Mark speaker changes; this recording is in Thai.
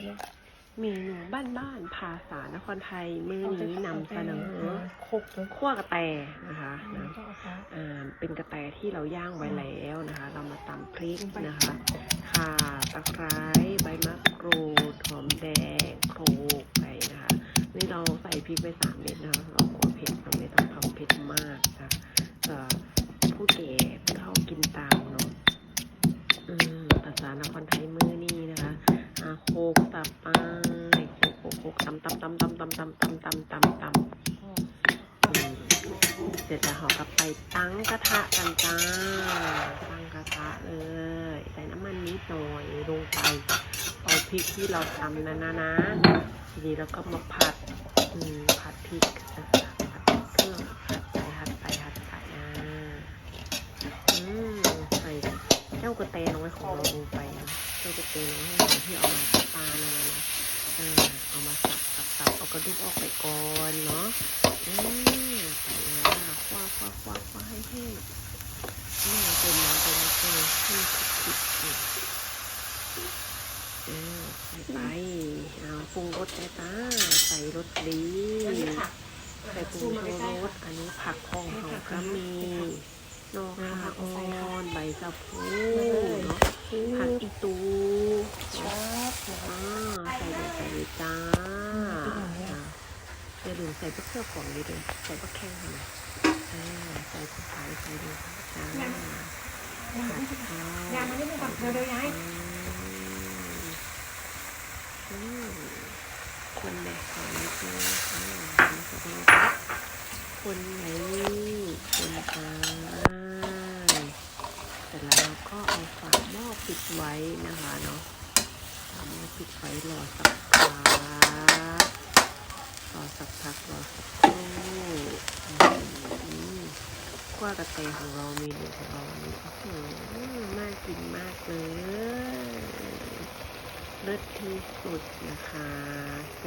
Speaker 1: ตัวนี้
Speaker 2: เมนูบ้านๆภาษานครไทยมื้อนี้นำเสนอ
Speaker 1: โคกตัว
Speaker 2: ขั้วกระแตนะคะนะ
Speaker 1: ก็เอาฟ้า
Speaker 2: อ่าเป็นกระแตที่เราย่างไว้แล้วนะคะ เรามาตำพริกนะคะข่าตะไคร้ใบมะกรูดหอมแดงโขลกไปนะคะนี่เราใส่พริกไปสามเม็ดนะคะเรากลัวเผ็ดเราไม่ต้องทำเผ็ดมาก คกตับไปโคกโคกโคกตำตำตำตำตำตำตำตำตำตำอืมเสร็จแล้วเราก็ไปตั้งกระทะกันจ้าตั้งกระทะเลยใส่น้ำมันนิดหน่อยลงไปเอาพริกที่เราทำนะนะนะทีนี้เราก็มาผัดผัดพริกนะคะผัดเครื่องผัดไปผัดไปผัดไปนะอืมใส่เจ้ากระเตน้อยของเราลงไปนะ เจ้ากระเตน้อยของเรที่เอามาจากปลานั่นนะนะเออเอามาสับสับสับเอากระดูกออกไปก่อนเนาะอืมใส่นะคว้าคว้าคว้าคว้าให้แห้งนี่เต็มน้ำเต็มเต็มให้มันคลุกคลิกเออใส่ไปเอาปรุงรสไปจ้าใส่รสดีใส่ปรุงชูรสอันนี้ผักของเขาก็มีนอกคาออนใบสะพูเนาะผักอีตู
Speaker 1: ครับ
Speaker 2: อ่าใส่ลงไปเลย จ้าอ่าอย่าลืมใส่พวกเครื่องของเลยด้อใส่พวกแข้งทำไมอ่ใส่ผักไทยใส่ลงไปจ้าผัดข้าวยา
Speaker 1: งมันนิดนึงก่อนเร็วๆยาย
Speaker 2: อืมคนแบกขอนิดนึงอ่าคนไหนคนตายแต่เราก็เอาฝาหม้อปิดไว้นะคะเนาะ ฝาหม้ปิดไว้รอสักพักรอสักพักรอสักครู่อืมกว่ากระเตยของเราเมนูของเราวันนี้โอ้โหน่ากินมากเลยเลิศที่สุดนะคะเซ